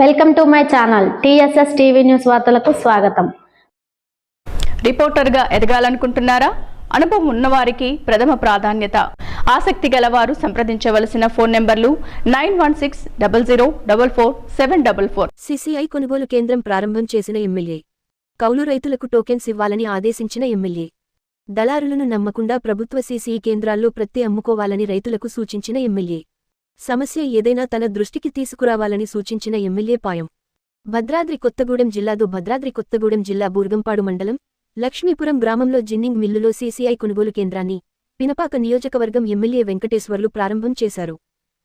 Welcome to my channel TSS TV news వార్తలకు స్వాగతం. రిపోర్టర్గా ఎదగాలనుకుంటున్నారా? అనుభవం ఉన్నవారికి ప్రథమ ప్రాధాన్యత. ఆసక్తి గలవారు సంప్రదించవలసిన ఫోన్ నెంబర్లు nine one six double zero double four seven double four. CCI కొనుగోలు కేంద్రం ప్రారంభం చేసిన ఎమ్మెల్యే. కౌలు రైతులకు టోకెన్స్ ఇవ్వాలని ఆదేశించిన ఎమ్మెల్యే. దళారులను నమ్మకుండా ప్రభుత్వ సీసీఈ కేంద్రాల్లో ప్రత్తి అమ్ముకోవాలని రైతులకు సూచించిన ఎమ్మెల్యే. సమస్య ఏదైనా తన దృష్టికి తీసుకురావాలని సూచించిన ఎమ్మెల్యే పాయం. భద్రాద్రి కొత్తగూడెం జిల్లాదు భద్రాద్రి కొత్తగూడెం జిల్లా బూర్గంపాడు మండలం లక్ష్మీపురం గ్రామంలో జిన్నింగ్ మిల్లులో సీసీఐ కొనుగోలు కేంద్రాన్ని పినపాక నియోజకవర్గం ఎమ్మెల్యే వెంకటేశ్వర్లు ప్రారంభం చేశారు.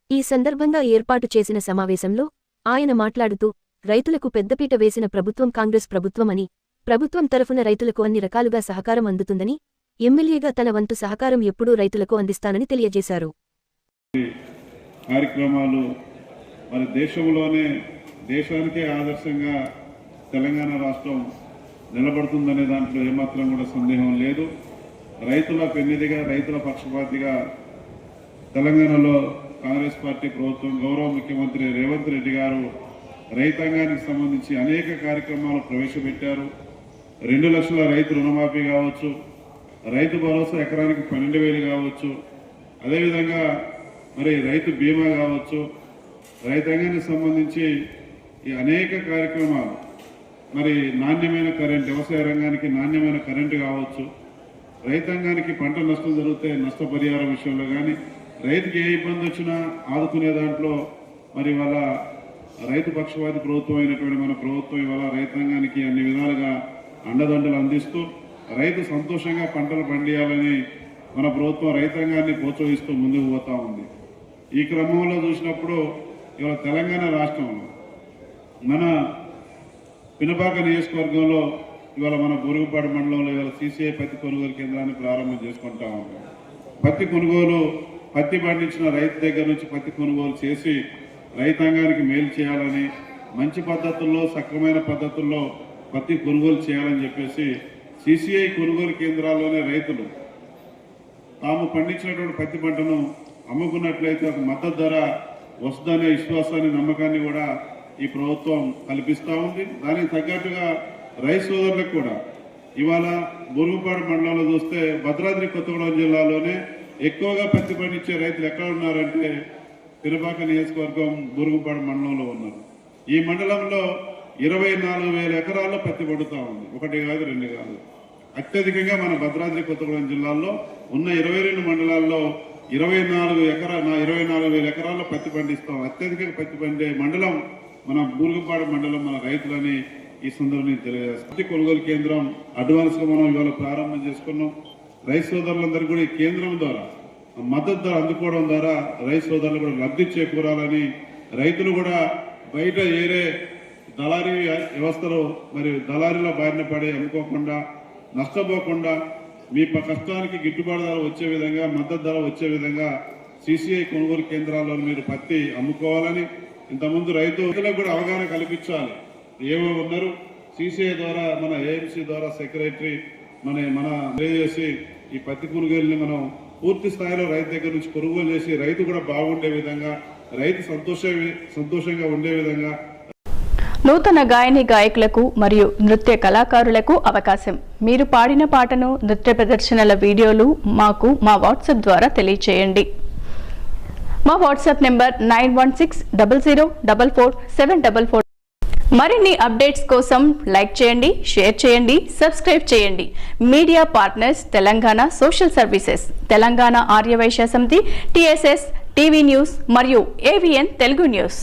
ఈ సందర్భంగా ఏర్పాటు చేసిన సమావేశంలో ఆయన మాట్లాడుతూ రైతులకు పెద్దపీట వేసిన ప్రభుత్వం కాంగ్రెస్ ప్రభుత్వమని ప్రభుత్వం తరఫున రైతులకు అన్ని రకాలుగా సహకారం అందుతుందని ఎమ్మెల్యేగా తన వంతు సహకారం ఎప్పుడూ రైతులకు అందిస్తానని తెలియజేశారు. కార్యక్రమాలు మరి దేశంలోనే దేశానికే ఆదర్శంగా తెలంగాణ రాష్ట్రం నిలబడుతుందనే దాంట్లో ఏమాత్రం కూడా సందేహం లేదు. రైతుల పెన్నిదిగా రైతుల పక్షపాతిగా తెలంగాణలో కాంగ్రెస్ పార్టీ ప్రభుత్వం గౌరవ ముఖ్యమంత్రి రేవంత్ రెడ్డి గారు రైతాంగానికి సంబంధించి అనేక కార్యక్రమాలు ప్రవేశపెట్టారు. రెండు లక్షల రైతు రుణమాఫీ కావచ్చు రైతు భరోసా ఎకరానికి పన్నెండు వేలు కావచ్చు. అదేవిధంగా మరి రైతు బీమా కావచ్చు రైతాంగానికి సంబంధించి ఈ అనేక కార్యక్రమాలు మరి నాణ్యమైన కరెంట్ వ్యవసాయ రంగానికి నాణ్యమైన కరెంటు కావచ్చు రైతాంగానికి పంట నష్టం జరిగితే నష్టపరిహారం విషయంలో కానీ రైతుకి ఏ ఇబ్బంది వచ్చినా ఆదుకునే దాంట్లో మరి వాళ్ళ రైతు పక్షవాది ప్రభుత్వం అయినటువంటి మన ప్రభుత్వం ఇవాళ రైతాంగానికి అన్ని విధాలుగా అండదండలు అందిస్తూ రైతు సంతోషంగా పంటలు పండియాలని మన ప్రభుత్వం రైతాంగాన్ని ప్రోత్సహిస్తూ ముందుకు పోతా ఉంది. ఈ క్రమంలో చూసినప్పుడు ఇవాళ తెలంగాణ రాష్ట్రంలో మన పినపాక నియోజకవర్గంలో ఇవాళ మన బూరుగుపాడు మండలంలో ఇవాళ సీసీఐ పత్తి కొనుగోలు కేంద్రాన్ని ప్రారంభం చేసుకుంటా ఉన్నాం. పత్తి కొనుగోలు పత్తి పండించిన రైతు దగ్గర నుంచి పత్తి కొనుగోలు చేసి రైతాంగానికి మేలు చేయాలని మంచి పద్ధతుల్లో సక్రమైన పద్ధతుల్లో పత్తి కొనుగోలు చేయాలని చెప్పేసి సీసీఐ కొనుగోలు కేంద్రాల్లోనే రైతులు తాము పండించినటువంటి పత్తి పంటను అమ్ముకున్నట్లయితే ఒక మద్దతు ధర వస్తుందనే విశ్వాసాన్ని నమ్మకాన్ని కూడా ఈ ప్రభుత్వం కల్పిస్తూ ఉంది. దానికి తగ్గట్టుగా రైస్ సోదరులకు కూడా ఇవాళ బురుగుపాడు మండలంలో చూస్తే భద్రాద్రి కొత్తగూడెం జిల్లాలోనే ఎక్కువగా పత్తి పండించే రైతులు ఎక్కడ ఉన్నారంటే తిరుపాక నియోజకవర్గం బురుగుపాడు మండలంలో ఉన్నారు. ఈ మండలంలో ఇరవై నాలుగు వేల ఎకరాల్లో పత్తి పడుతూ ఉంది. ఒకటి కాదు రెండు కాదు. అత్యధికంగా మన భద్రాద్రి కొత్తగూడెం జిల్లాలో ఉన్న ఇరవై రెండు మండలాల్లో ఇరవై నాలుగు ఎకరా ఇరవై నాలుగు వేల ఎకరాల్లో పత్తి పండిస్తాం అత్యధికంగా పత్తి పండే మండలం మన బూరుగుపాడు మండలం మన రైతులని ఈ సందర్భంగా తెలియజేస్తాం పత్తి కొనుగోలు కేంద్రం అడ్వాన్స్గా మనం ఇవాళ ప్రారంభం చేసుకున్నాం. రైతు సోదరులందరూ కూడా ఈ కేంద్రం ద్వారా మద్దతు ధర అందుకోవడం ద్వారా రైతు సోదరులు కూడా లబ్ధి చేకూరాలని రైతులు కూడా బయట ఏరే దళారీ వ్యవస్థలో మరి దళారీలో బారిన పడి అమ్ముకోకుండా నష్టపోకుండా మీ కష్టానికి గిట్టుబాటు ధర వచ్చే విధంగా మద్దతు ధర వచ్చే విధంగా సిసిఐ కొనుగోలు కేంద్రాల్లో మీరు పత్తి అమ్ముకోవాలని ఇంతకుముందు రైతులకు కూడా అవగాహన కల్పించాలి. ఏవో ఉన్నారు సిసిఐ ద్వారా మన ఏఎంసీ ద్వారా సెక్రటరీ మన మన తెలియజేసి ఈ పత్తి కొనుగోలుని మనం పూర్తి స్థాయిలో రైతు దగ్గర నుంచి కొనుగోలు చేసి రైతు కూడా బాగుండే విధంగా రైతు సంతోష సంతోషంగా ఉండే విధంగా నూతన గాయని గాయకులకు మరియు నృత్య కళాకారులకు అవకాశం. మీరు పాడిన పాటను నృత్య ప్రదర్శనల వీడియోలు మాకు మా వాట్సాప్ ద్వారా తెలియచేయండి. మా WhatsApp number nine one six double zero double four seven double four. మరిన్ని అప్డేట్స్ కోసం లైక్ చేయండి షేర్ చేయండి సబ్స్క్రైబ్ చేయండి. Media partners Telangana social services Telangana Aryavysya Samiti TSS TV news మరియు ఏవిఎన్ తెలుగు న్యూస్.